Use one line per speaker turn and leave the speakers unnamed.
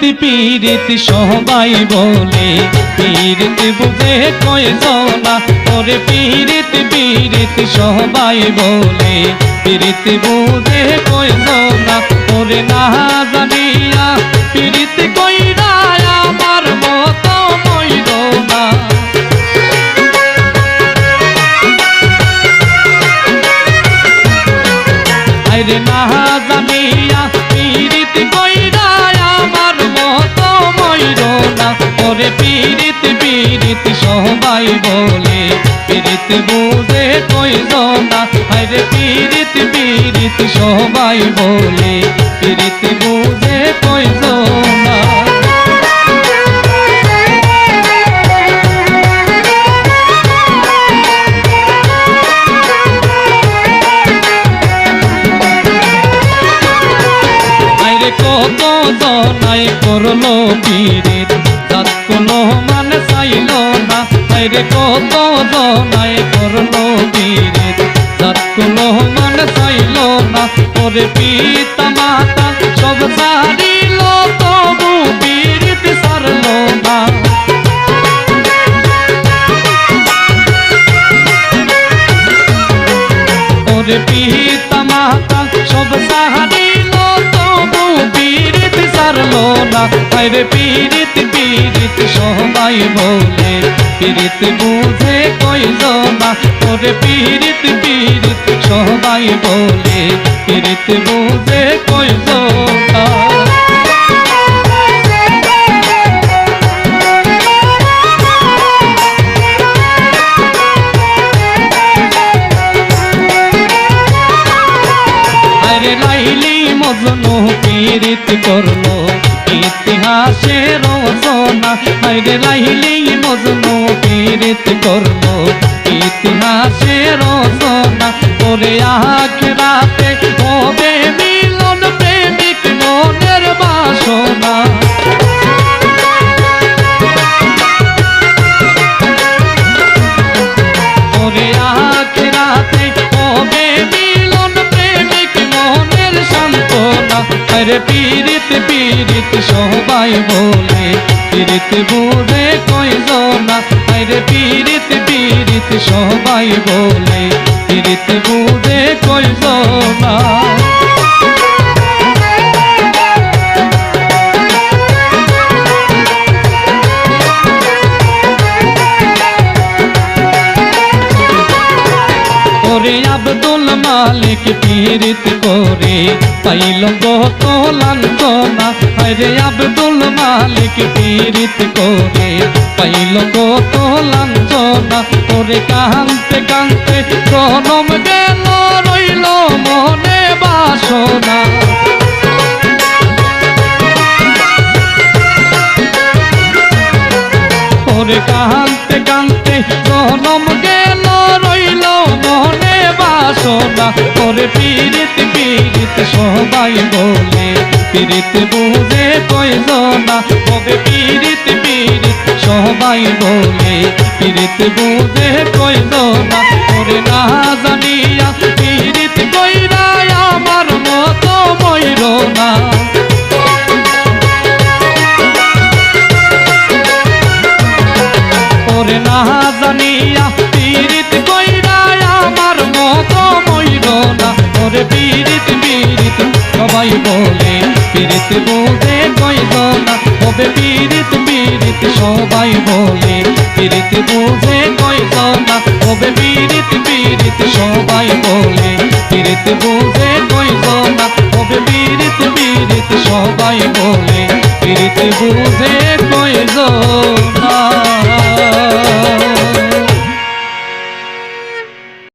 পীড়িত পীড়িত সবাই বলে, পীড়িত বুঝে কয় জনা। ওরে পীড়িত পীড়িত সবাই বলে, পীড়িত বুঝে কয় জনা। ওরে না জানিয়া পীড়িত কইরা আমার না জানিয়া পীড়িত কইরা ময়ূর না। ওরে পীড়িত পীড়িত সবাই বলে। পীড়িত বোঝে কইল না। আরে পীড়িত পীড়িত সবাই বলে। পীড়িত বোঝে কইল না। জনাই করল পীড়িত তাত কোনো মানে চাইল না। আইরে কত জনাই করল পীড়িত তাত কোনো মানে চাইল না। ওরে পিতা মাতা সব সারিল তবু পীড়িত সারল না। ওরে পিতা মাতা সব তবু পীড়িত সারলো না আরে পীড়িত পীড়িত সবাই বলে। পীড়িত বুঝে কইল না ওরে পীড়িত পীড়িত সবাই বলে। পীড়িত বুঝে কইল না মজনু পীড়িত করল। ইতিহাসের রচনা আরে লাইলি মজনু পীড়িত করল। ইতিহাসের রচনা করে আখ রাতে হবে আরে পীড়িত পীড়িত সবাই বলে। পীড়িত বুঝে কয়জনা? রে পীড়িত পীড়িত সবাই বলে। পীড়িত বুঝে কয়জনা? ওরে আব্দুল মালিক পীড়িত করে পাইল গত লাঞ্ছনা আরে আব্দুল মালিক পীড়িত করে পাইল গত লাঞ্ছনা ওরে কান্তে কান্তে প্রণম গেল, রইল মনে বাসনা। ওরে কান্তে জনম ওরে পীড়িত পীড়িত সবাই বলে। পীড়িত বুঝে কয়জনা কবে পীড়িত পীড়িত সবাই বলে। পীড়িত বুঝে কয়জনা ওরে না জানিয়া পীড়িত কইরা আমার মতো ময়ূর না। সবাই বলে, পীড়িত বলে কইব না হবে পীড়িত পীড়িত সবাই বলে, পীড়িত বলে কইব না হবে পীড়িত পীড়িত সবাই বলে, পীড়িত বলে কইব না হবে পীড়িত পীড়িত সবাই বলে, পীড়িত বলে কইব না